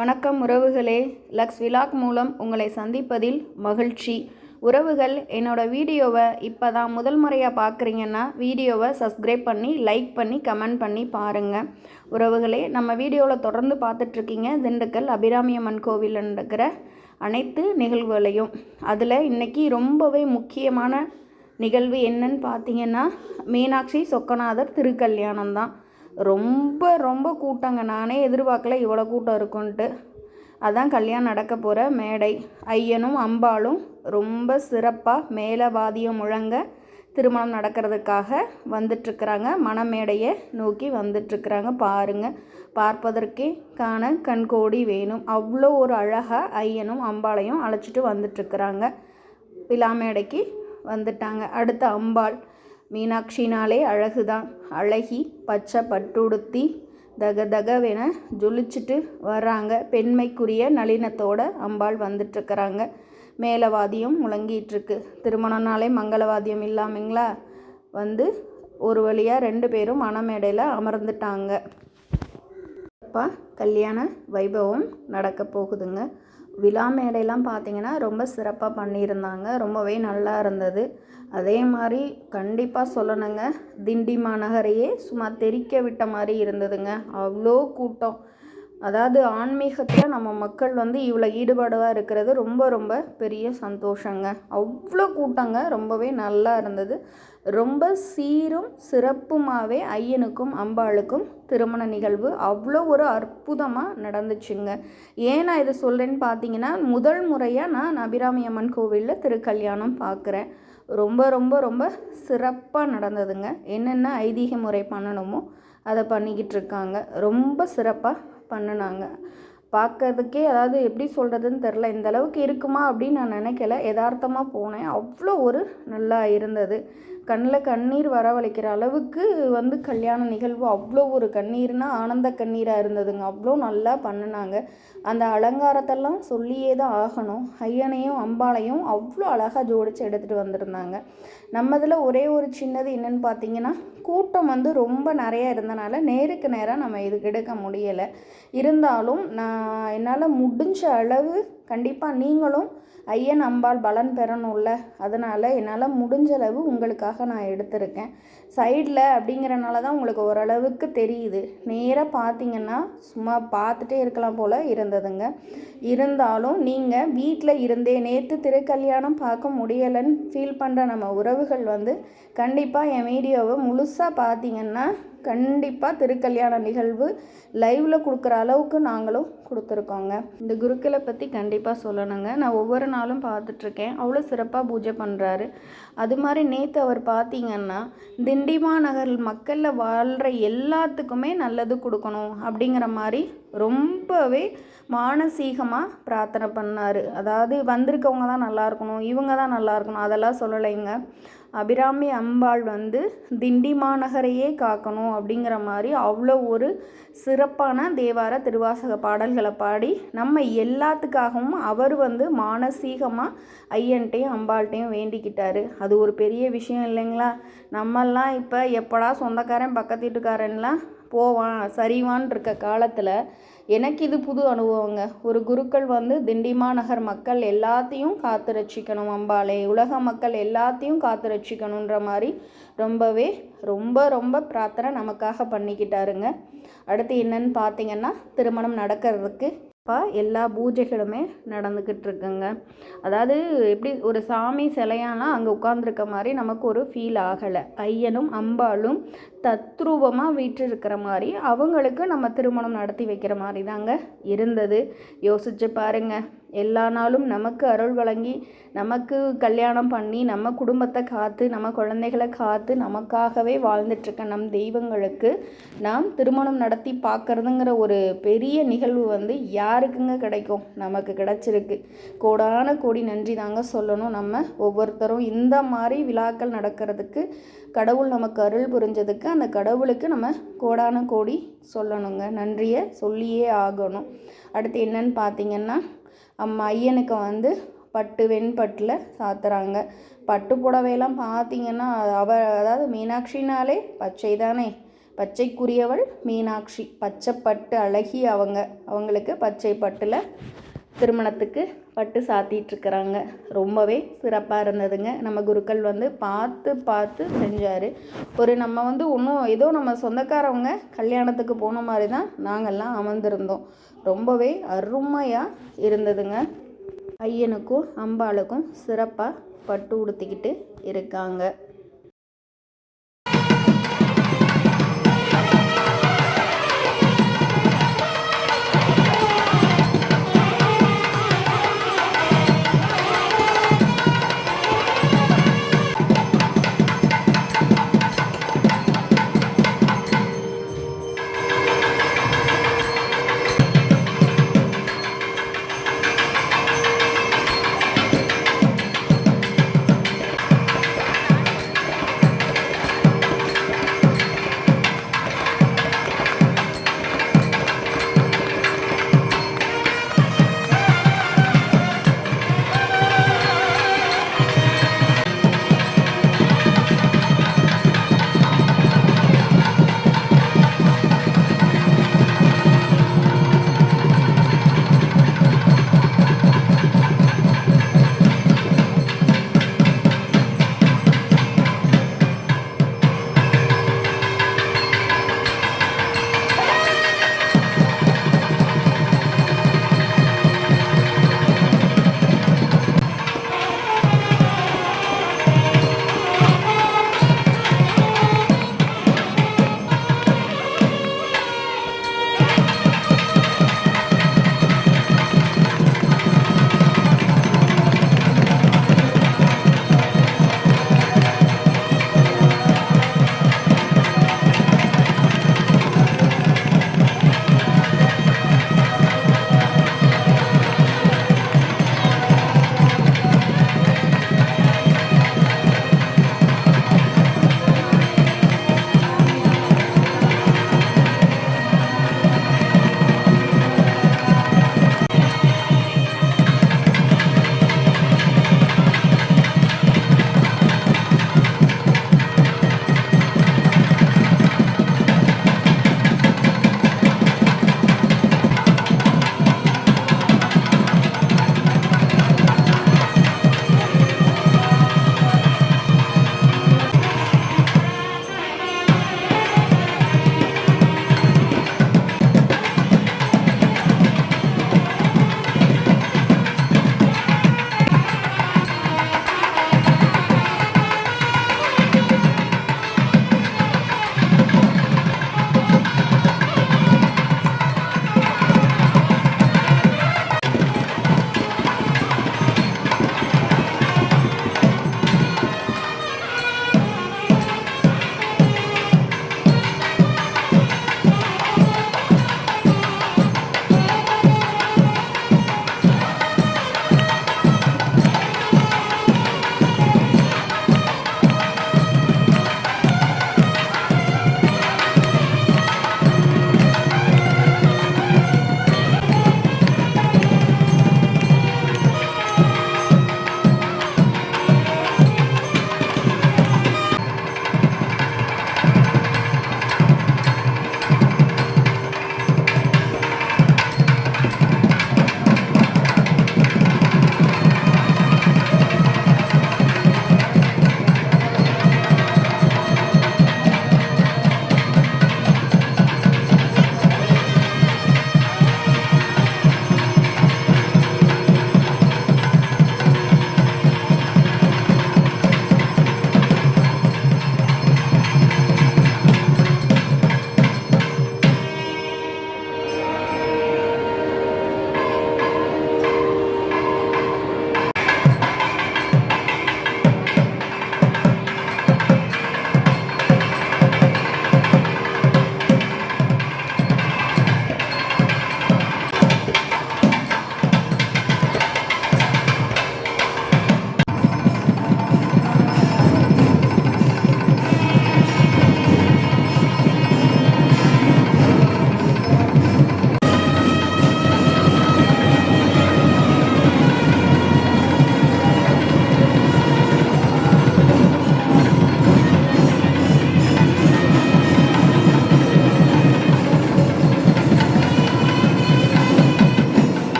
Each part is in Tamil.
வணக்கம் உறவுகளே. லக்ஸ் விலாக் மூலம் உங்களை சந்திப்பதில் மகிழ்ச்சி. உறவுகள் என்னோட வீடியோவை இப்போ தான் முதல் முறையாக பார்க்குறீங்கன்னா வீடியோவை சப்ஸ்கிரைப் பண்ணி லைக் பண்ணி கமெண்ட் பண்ணி பாருங்கள் உறவுகளே நம்ம வீடியோவில் தொடர்ந்து பார்த்துட்ருக்கீங்க. திண்டுக்கல் அபிராமியம்மன் கோவில் நடக்கிற அனைத்து நிகழ்வுகளையும். அதில் இன்றைக்கி ரொம்பவே முக்கியமான நிகழ்வு என்னன்னு பார்த்தீங்கன்னா மீனாட்சி சொக்கநாதர் திருக்கல்யாணம் தான் ரொம்ப ரொம்ப கூட்டங்க. நானே எதிர்பார்க்கல இவ்வளோ கூட்டம் இருக்குன்ட்டு. அதான் கல்யாணம் நடக்க போகிற மேடை. ஐயனும் அம்பாளும் ரொம்ப சிறப்பாக மேலே வாதியம் முழங்க திருமணம் நடக்கிறதுக்காக வந்துட்டுருக்குறாங்க. மணமேடையை நோக்கி வந்துட்டுருக்குறாங்க. பாருங்கள் பார்ப்பதற்கே காண கண்கோடி வேணும். அவ்வளோ ஒரு அழகாக ஐயனும் அம்பாளையும் அழைச்சிட்டு வந்துட்டுருக்குறாங்க. விழா மேடைக்கு வந்துட்டாங்க. அடுத்த அம்பாள். மீனாட்சினாலே அழகுதான். அழகி பச்சை பட்டுடுத்தி தக தகவென ஜொலிச்சுட்டு வர்றாங்க. பெண்மைக்குரிய நளினத்தோட அம்பாள் வந்துட்டுருக்குறாங்க. மேலவாதியம் முழங்கிட்டுருக்கு. திருமணம்னாலே மங்களவாதியம் இல்லாமங்களா? வந்து ஒரு வழியாக ரெண்டு பேரும் மணமேடையில் அமர்ந்துட்டாங்க. அப்பா கல்யாண வைபவம் நடக்க போகுதுங்க. விழா மேடையெல்லாம் பார்த்தீங்கன்னா ரொம்ப சிறப்பாக பண்ணியிருந்தாங்க. ரொம்பவே நல்லா இருந்தது. அதே மாதிரி கண்டிப்பாக சொல்லணுங்க திண்டி மாநகரையே சும்மா தெறிக்க விட்ட மாதிரி இருந்ததுங்க. அவ்வளோ கூட்டம். அதாவது ஆன்மீகத்தில் நம்ம மக்கள் வந்து இவ்வளோ ஈடுபாடாக இருக்கிறது ரொம்ப ரொம்ப பெரிய சந்தோஷங்க. அவ்வளோ கூட்டங்க ரொம்பவே நல்லா இருந்தது. ரொம்ப சீரும் சிறப்புமாகவே ஐயனுக்கும் அம்பாளுக்கும் திருமண நிகழ்வு அவ்வளோ ஒரு அற்புதமாக நடந்துச்சுங்க. ஏன் நான் இதை சொல்கிறேன்னு பார்த்தீங்கன்னா முதல் முறையாக நான் அபிராமி அம்மன் கோவிலில் திருக்கல்யாணம் பார்க்குறேன் ரொம்ப ரொம்ப ரொம்ப சிறப்பாக நடந்ததுங்க. என்னென்ன ஐதீக முறை பண்ணணுமோ அதை பண்ணிக்கிட்டு இருக்காங்க ரொம்ப சிறப்பாக பண்ணினாங்க. பார்க்கறதுக்கே அதாவது எப்படி சொல்கிறதுன்னு தெரில இந்த அளவுக்கு இருக்குமா அப்படின்னு நான் நினைக்கல. யதார்த்தமாக போனேன். அவ்வளோ ஒரு நல்லா இருந்தது. கண்ணில் கண்ணீர் வரவழைக்கிற அளவுக்கு வந்து கல்யாண நிகழ்வு அவ்வளோ ஒரு கண்ணீர்னால் ஆனந்த கண்ணீராக இருந்ததுங்க. அவ்வளோ நல்லா பண்ணினாங்க. அந்த அலங்காரத்தெல்லாம் சொல்லியே தான் ஆகணும். ஐயனையும் அம்பாளையும் அவ்வளோ அழகாக ஜோடித்து எடுத்துகிட்டு வந்திருந்தாங்க. நம்மதில் ஒரே ஒரு சின்னது என்னென்னு பார்த்தீங்கன்னா கூட்டம் வந்து ரொம்ப நிறையா இருந்தனால நேருக்கு நேராக நம்ம இதுக்கு எடுக்க முடியலை. இருந்தாலும் நான் என்னால் முடிஞ்ச அளவு கண்டிப்பாக நீங்களும் ஐயன் அம்பாள் பலன் பெறணும்ல. அதனால் என்னால் முடிஞ்சளவு உங்களுக்காக நான் எடுத்திருக்கேன். சைடில் அப்படிங்கிறனால தான் உங்களுக்கு ஓரளவுக்கு தெரியுது. நேராக பார்த்தீங்கன்னா சும்மா பார்த்துட்டே இருக்கலாம் போல் இருந்ததுங்க. இருந்தாலும் நீங்கள் வீட்டில் இருந்தே நேற்று திருக்கல்யாணம் பார்க்க முடியலைன்னு ஃபீல் பண்ணுற நம்ம உறவுகள் வந்து கண்டிப்பாக என் வீடியோவை முழுசாக பார்த்தீங்கன்னா கண்டிப்பாக திருக்கல்யாண நிகழ்வு லைவில் கொடுக்குற அளவுக்கு நாங்களும் கொடுத்துருக்கோங்க. இந்த குருக்களை பற்றி கண்டிப்பாக சொல்லணுங்க. நான் ஒவ்வொரு நாளும் பார்த்துட்ருக்கேன். அவ்வளோ சிறப்பாக பூஜை பண்ணுறாரு அது மாதிரி நேற்று அவர் பார்த்தீங்கன்னா திண்டிமா நகர் மக்களில் வாழ்கிற எல்லாத்துக்குமே நல்லது கொடுக்கணும் அப்படிங்கிற மாதிரி ரொம்பவே மானசீகமாக பிரார்த்தனை பண்ணார். அதாவது வந்திருக்கவங்க தான் நல்லா இருக்கணும் இவங்க தான் நல்லா இருக்கணும் அதெல்லாம் சொல்லலைங்க. அபிராமி அம்பாள் வந்து திண்டி மாநகரையே காக்கணும் அப்படிங்கிற மாதிரி அவ்வளோ ஒரு சிறப்பான தேவார திருவாசக பாடல்களை பாடி நம்ம எல்லாத்துக்காகவும் அவர் வந்து மானசீகமாக ஐயன்ட்டையும் அம்பாள்கிட்டையும் வேண்டிக்கிட்டாரு. அது ஒரு பெரிய விஷயம் இல்லைங்களா? நம்மெல்லாம் இப்போ எப்படா சொந்தக்காரன் பக்கத்து வீட்டுக்காரன்லாம் போவான் சரிவான் இருக்க காலத்தில் எனக்கு இது புது அனுபவங்க. ஒரு குருக்கள் வந்து திண்டிமா நகர் மக்கள் எல்லாத்தையும் காத்து ரட்சிக்கணும் அம்பாலே. உலக மக்கள் எல்லாத்தையும் காத்து ரட்சிக்கணுன்ற மாதிரி ரொம்பவே ரொம்ப ரொம்ப பிரார்த்தனை நமக்காக பண்ணிக்கிட்டாருங்க. அடுத்து என்னன்னு பார்த்தீங்கன்னா திருமணம் நடக்கிறதுக்கு இப்போ எல்லா பூஜைகளுமே நடந்துக்கிட்டு இருக்குங்க அதாவது எப்படி ஒரு சாமி சிலையானா அங்கே உட்காந்துருக்க மாதிரி நமக்கு ஒரு ஃபீல் ஆகலை. ஐயனும் அம்பாளும் தத்ரூபமாக வீற்றிருக்கிற மாதிரி அவங்களுக்கு நம்ம திருமணம் நடத்தி வைக்கிற மாதிரி தாங்க இருந்தது. யோசிச்சு பாருங்கள் எல்லா நாளும் நமக்கு அருள் வழங்கி நமக்கு கல்யாணம் பண்ணி நம்ம குடும்பத்தை காத்து நம்ம குழந்தைகளை காத்து நமக்காகவே வாழ்ந்துட்டுருக்க நம் தெய்வங்களுக்கு நாம் திருமணம் நடத்தி பார்க்குறதுங்கிற ஒரு பெரிய நிகழ்வு வந்து யாருக்குங்க கிடைக்கும்? நமக்கு கிடைச்சிருக்கு. கோடான கோடி நன்றி தாங்க சொல்லணும். நம்ம ஒவ்வொருத்தரும் இந்த மாதிரி விழாக்கள் நடக்கிறதுக்கு கடவுள் நமக்கு அருள் புரிஞ்சதுக்கு அந்த கடவுளுக்கு நம்ம கோடான கோடி சொல்லணுங்க. நன்றியை சொல்லியே ஆகணும். அடுத்து என்னன்னு பார்த்தீங்கன்னா ஐயனுக்கு வந்து பட்டு வெண்பட்டில் சாத்துறாங்க. பட்டு புடவையெல்லாம் பார்த்தீங்கன்னா அவ அதாவது மீனாட்சினாலே பச்சை தானே பச்சைக்குரியவள் மீனாட்சி. பச்சை பட்டு அழகி அவங்க. அவங்களுக்கு பச்சை பட்டில் திருமணத்துக்கு பட்டு சாத்திட்டுருக்குறாங்க. ரொம்பவே சிறப்பாக இருந்ததுங்க. நம்ம குருக்கள் வந்து பார்த்து பார்த்து செஞ்சார். ஒரு நம்ம வந்து ஒன்றும் ஏதோ நம்ம சொந்தக்காரவங்க கல்யாணத்துக்கு போன மாதிரி தான் நாங்கள்லாம் அமர்ந்திருந்தோம். ரொம்பவே அருமையாக இருந்ததுங்க. ஐயனுக்கும் அம்பாளுக்கும் சிறப்பாக பட்டு உடுத்திக்கிட்டு இருக்காங்க.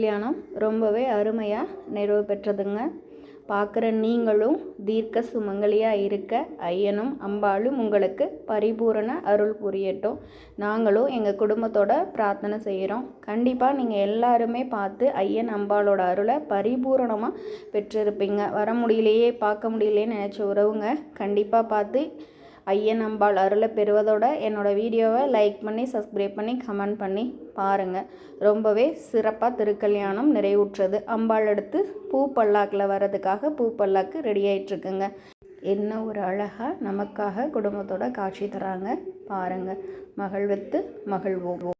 கல்யாணம் ரொம்பவே அருமையாக நிறைவு பெற்றதுங்க. பார்க்குற நீங்களும் தீர்க்க சுமங்கலியாக இருக்க ஐயனும் அம்பாளும் உங்களுக்கு பரிபூரண அருள் புரியட்டும். நாங்களும் எங்கள் குடும்பத்தோட பிரார்த்தனை செய்கிறோம் கண்டிப்பாக நீங்கள் எல்லாருமே பார்த்து ஐயன் அம்பாளோட அருளை பரிபூரணமாக பெற்றிருப்பீங்க. வர முடியலையே பார்க்க முடியலையேன்னு நினச்ச உறவுங்க கண்டிப்பாக பார்த்து ஐயன் அம்பாள் அருளை பெறுவதோட என்னோடய வீடியோவை லைக் பண்ணி சப்ஸ்கிரைப் பண்ணி கமெண்ட் பண்ணி பாருங்கள் ரொம்பவே சிறப்பாக திருக்கல்யாணம் நிறைவுற்றது. அம்பாள் அடுத்து பூ பல்லாக்கில் வர்றதுக்காக பூ பல்லாக்கு ரெடி ஆகிட்டுருக்குங்க என்ன ஒரு அழகாக நமக்காக குடும்பத்தோட காட்சி தராங்க பாருங்கள் மகிழ்வித்து மகிழ்வோம்